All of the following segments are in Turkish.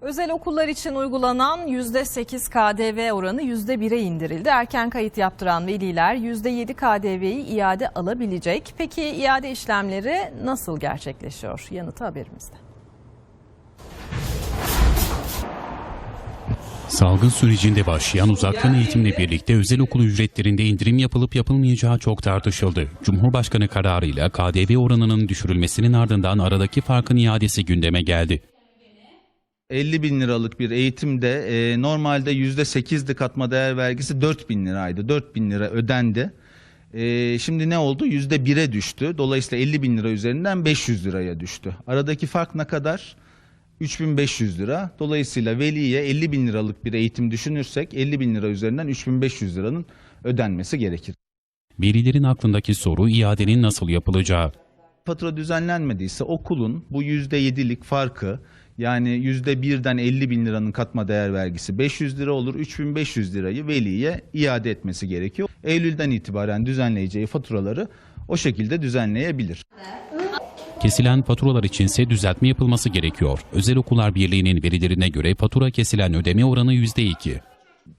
Özel okullar için uygulanan %8 KDV oranı %1'e indirildi. Erken kayıt yaptıran veliler %7 KDV'yi iade alabilecek. Peki iade işlemleri nasıl gerçekleşiyor? Yanıtı haberimizde. Salgın sürecinde başlayan uzaktan eğitimle birlikte özel okul ücretlerinde indirim yapılıp yapılmayacağı çok tartışıldı. Cumhurbaşkanı kararıyla KDV oranının düşürülmesinin ardından aradaki farkın iadesi gündeme geldi. 50 bin liralık bir eğitimde e, normalde %8'di katma değer vergisi 4 bin liraydı. 4 bin lira ödendi. E, şimdi ne oldu? %1'e düştü. Dolayısıyla 50 bin lira üzerinden 500 liraya düştü. Aradaki fark ne kadar? 3500 lira. Dolayısıyla veliye 50 bin liralık bir eğitim düşünürsek 50 bin lira üzerinden 3500 liranın ödenmesi gerekir. Velilerin aklındaki soru iadenin nasıl yapılacağı. fatura düzenlenmediyse okulun bu %7'lik farkı yani %1'den 50 bin liranın katma değer vergisi 500 lira olur. 3500 lirayı veliye iade etmesi gerekiyor. Eylül'den itibaren düzenleyeceği faturaları o şekilde düzenleyebilir. Kesilen faturalar içinse düzeltme yapılması gerekiyor. Özel Okullar Birliği'nin verilerine göre fatura kesilen ödeme oranı %2.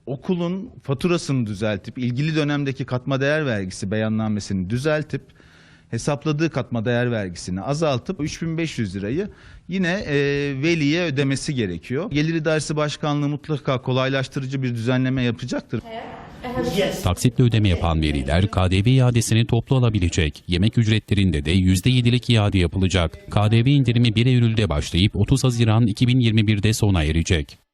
Okulun faturasını düzeltip ilgili dönemdeki katma değer vergisi beyannamesini düzeltip hesapladığı katma değer vergisini azaltıp 3500 lirayı yine e, veliye ödemesi gerekiyor. Gelir İdaresi Başkanlığı mutlaka kolaylaştırıcı bir düzenleme yapacaktır. Taksitle ödeme yapan veliler KDV iadesini toplu alabilecek. Yemek ücretlerinde de %7'lik iade yapılacak. KDV indirimi 1 Eylül'de başlayıp 30 Haziran 2021'de sona erecek.